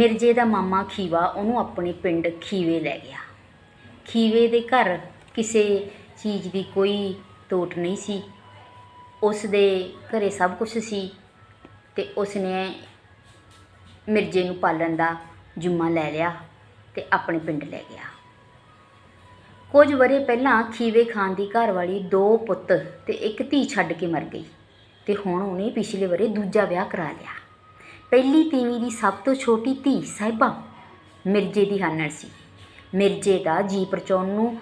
ਮਿਰਜੇ ਦਾ ਮਾਮਾ ਖੀਵਾ ਉਹਨੂੰ ਆਪਣੇ ਪਿੰਡ ਖੀਵੇ ਲੈ ਗਿਆ। ਖੀਵੇ ਦੇ ਘਰ ਕਿਸੇ ਚੀਜ਼ ਦੀ ਕੋਈ ਤੋਟ ਨਹੀਂ ਸੀ। ਉਸ ਦੇ ਘਰੇ ਸਭ ਕੁਝ ਸੀ ਤੇ ਉਸ ਨੇ ਮਿਰਜੇ ਨੂੰ ਪਾਲਣ ਦਾ ਜੁੰਮਾ ਲੈ ਲਿਆ ਤੇ ਆਪਣੇ ਪਿੰਡ ਲੈ ਗਿਆ। ਕੁਝ ਵਰੇ ਪਹਿਲਾਂ ਖੀਵੇ ਖਾਨ ਦੀ ਘਰਵਾਲੀ ਦੋ ਪੁੱਤ ਤੇ ਇੱਕ ਧੀ ਛੱਡ ਕੇ ਮਰ ਗਈ ਤੇ ਹੁਣ ਉਹਨੇ ਪਿਛਲੇ ਵਰੇ ਦੂਜਾ ਵਿਆਹ ਕਰਾ ਲਿਆ। ਪਹਿਲੀ ਤੀਵੀਂ ਦੀ ਸਭ ਤੋਂ ਛੋਟੀ ਧੀ ਸਾਹਿਬਾ ਮਿਰਜੇ ਦੀ ਹਾਨਣ ਸੀ। ਮਿਰਜੇ ਦਾ ਜੀ ਪਰਚਾਉਣ ਨੂੰ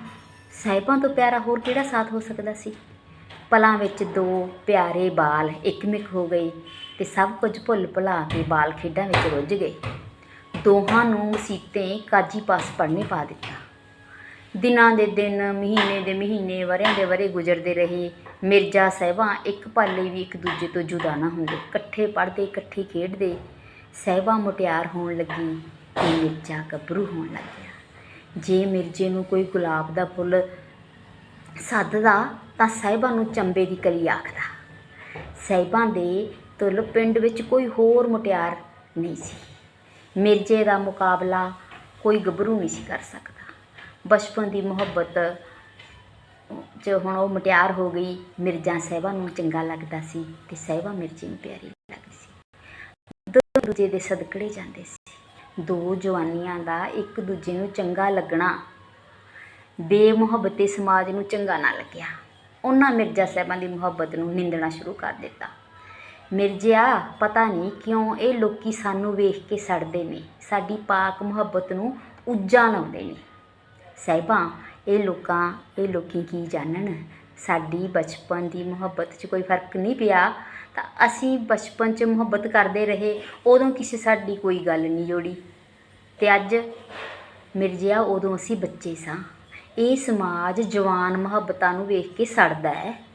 ਸਾਹਿਬਾਂ ਤੋਂ ਪਿਆਰਾ ਹੋਰ ਕਿਹੜਾ ਸਾਥ ਹੋ ਸਕਦਾ ਸੀ? ਪਲਾਂ ਵਿੱਚ ਦੋ ਪਿਆਰੇ ਬਾਲ ਇੱਕਮਿਕ ਹੋ ਗਏ ਤੇ ਸਭ ਕੁਝ ਭੁੱਲ ਭੁਲਾ ਕੇ ਬਾਲ ਖੇਡਾਂ ਵਿੱਚ ਰੁੱਝ ਗਏ। ਦੋਹਾਂ ਨੂੰ ਸੀਤੇ ਕਾਜੀ ਪਾਸ ਪੜ੍ਹਨੇ ਪਾ ਦਿੱਤਾ। ਦਿਨਾਂ ਦੇ ਦਿਨ, ਮਹੀਨੇ ਦੇ ਮਹੀਨੇ ਵਰਿਆਂ ਦੇ ਵਰੇ ਗੁਜ਼ਰਦੇ ਰਹੇ। ਮਿਰਜ਼ਾ ਸਾਹਿਬਾਂ ਇੱਕ ਪਾਲੇ ਵੀ ਇੱਕ ਦੂਜੇ ਤੋਂ ਜੁਦਾ ਨਾ ਹੁੰਦੇ। ਇਕੱਠੇ ਪੜ੍ਹਦੇ, ਇਕੱਠੇ ਖੇਡਦੇ, ਸਾਹਿਬਾਂ ਮੁਟਿਆਰ ਹੋਣ ਲੱਗੀ ਤੇ ਮਿਰਜ਼ਾ ਗੱਭਰੂ ਹੋਣ ਲੱਗ ਗਿਆ। ਜੇ ਮਿਰਜੇ ਨੂੰ ਕੋਈ ਗੁਲਾਬ ਦਾ ਫੁੱਲ ਸੱਦਦਾ ਤਾਂ ਸਾਹਿਬਾਂ ਨੂੰ ਚੰਬੇ ਦੀ ਕਲੀ ਆਖਦਾ। ਸਾਹਿਬਾਂ ਦੇ ਤੁਲ ਪਿੰਡ ਵਿੱਚ ਕੋਈ ਹੋਰ ਮੁਟਿਆਰ ਨਹੀਂ ਸੀ। ਮਿਰਜੇ ਦਾ ਮੁਕਾਬਲਾ ਕੋਈ ਗੱਭਰੂ ਨਹੀਂ ਸੀ ਕਰ ਸਕਦਾ। ਬਚਪਨ ਦੀ ਮੁਹੱਬਤ ਚ ਹੁਣ ਉਹ ਮੁਟਿਆਰ ਹੋ ਗਈ। ਮਿਰਜ਼ਾ ਸਾਹਿਬਾਂ ਨੂੰ ਚੰਗਾ ਲੱਗਦਾ ਸੀ ਤੇ ਸਾਹਿਬਾਂ ਮਿਰਜੇ ਨੂੰ ਪਿਆਰੀ ਲੱਗਦੀ ਸੀ। ਦੋ ਦੂਜੇ ਦੇ ਸਦਕੜੇ ਜਾਂਦੇ ਸੀ। ਦੋ ਜਵਾਨੀਆਂ ਦਾ ਇੱਕ ਦੂਜੇ ਨੂੰ ਚੰਗਾ ਲੱਗਣਾ, ਬੇਮੁਹੱਬਤੇ ਸਮਾਜ ਨੂੰ ਚੰਗਾ ਨਾ ਲੱਗਿਆ। ਉਹਨਾਂ ਮਿਰਜ਼ਾ ਸਾਹਿਬਾਂ ਦੀ ਮੁਹੱਬਤ ਨੂੰ ਨਿੰਦਣਾ ਸ਼ੁਰੂ ਕਰ ਦਿੱਤਾ। ਮਿਰਜ਼ਿਆ, ਪਤਾ ਨਹੀਂ ਕਿਉਂ ਇਹ ਲੋਕੀ ਸਾਨੂੰ ਵੇਖ ਕੇ ਸੜਦੇ ਨੇ। ਸਾਡੀ ਪਾਕ ਮੁਹੱਬਤ ਨੂੰ ਉੱਜਾ ਲਾਉਂਦੇ ਨੇ। ਸਾਹਿਬਾਂ, ਇਹ ਲੋਕਾਂ, ਇਹ ਲੋਕੀ ਕੀ ਜਾਣਨ? ਸਾਡੀ ਬਚਪਨ ਦੀ ਮੁਹੱਬਤ 'ਚ ਕੋਈ ਫ਼ਰਕ ਨਹੀਂ ਪਿਆ। ਤਾਂ ਅਸੀਂ ਬਚਪਨ 'ਚ ਮੁਹੱਬਤ ਕਰਦੇ ਰਹੇ, ਉਦੋਂ ਕਿਸੇ ਸਾਡੀ ਕੋਈ ਗੱਲ ਨਹੀਂ ਜੋੜੀ। ਤੇ ਅੱਜ ਮਿਰਜ਼ਿਆ ਉਦੋਂ ਅਸੀਂ ਬੱਚੇ ਸਾਂ। ਇਹ ਸਮਾਜ ਜਵਾਨ ਮੁਹੱਬਤਾਂ ਨੂੰ ਵੇਖ ਕੇ ਸੜਦਾ ਹੈ।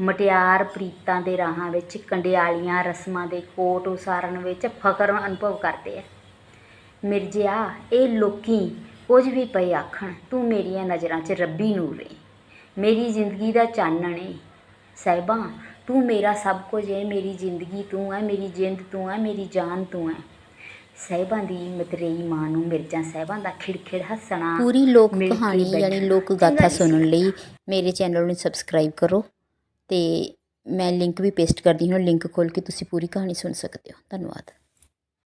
ਮਟਿਆਰ ਪ੍ਰੀਤਾਂ ਦੇ ਰਾਹਾਂ ਵਿੱਚ, ਕੰਡਿਆਲੀਆਂ ਰਸਮਾਂ ਦੇ ਕੋਟ ਉਸਾਰਨ ਵਿੱਚ ਫਖਰ ਅਨੁਭਵ ਕਰਦੇ ਆ। ਮਿਰਜ਼ਿਆ ਇਹ ਲੋਕੀ ਕੁਝ ਵੀ ਪਏ ਆਖਣ ਤੂੰ ਮੇਰੀਆਂ ਨਜ਼ਰਾਂ 'ਚ ਰੱਬੀ ਨੂਰ ਏ। ਮੇਰੀ ਜ਼ਿੰਦਗੀ ਦਾ ਚਾਨਣ ਏ। ਸਾਹਿਬਾਂ ਤੂੰ ਮੇਰਾ ਸਭ ਕੁਝ ਏ। ਮੇਰੀ ਜ਼ਿੰਦਗੀ ਤੂੰ ਹੈ ਮੇਰੀ ਜਿੰਦ ਤੂੰ ਹੈ ਮੇਰੀ ਜਾਨ ਤੂੰ ਹੈ ਸਾਹਿਬਾਂ ਦੀ ਮਤਰੇਈ ਮਾਂ ਨੂੰ ਮਿਰਜ਼ਾ ਸਾਹਿਬਾਂ ਦਾ ਖਿੜਖਿੜ ਹੱਸਣਾ। ਪੂਰੀ ਲੋਕ ਕਹਾਣੀ ਯਾਨੀ ਲੋਕ ਗਾਥਾ ਸੁਣਨ। ਲਈ ਮੇਰੇ ਚੈਨਲ ਨੂੰ ਸਬਸਕ੍ਰਾਈਬ ਕਰੋ ਤੇ ਮੈਂ ਲਿੰਕ ਵੀ ਪੇਸਟ ਕਰਦੀ ਹਾਂ। ਲਿੰਕ ਖੋਲ ਕੇ ਤੁਸੀਂ ਪੂਰੀ ਕਹਾਣੀ ਸੁਣ ਸਕਦੇ ਹੋ। ਧੰਨਵਾਦ।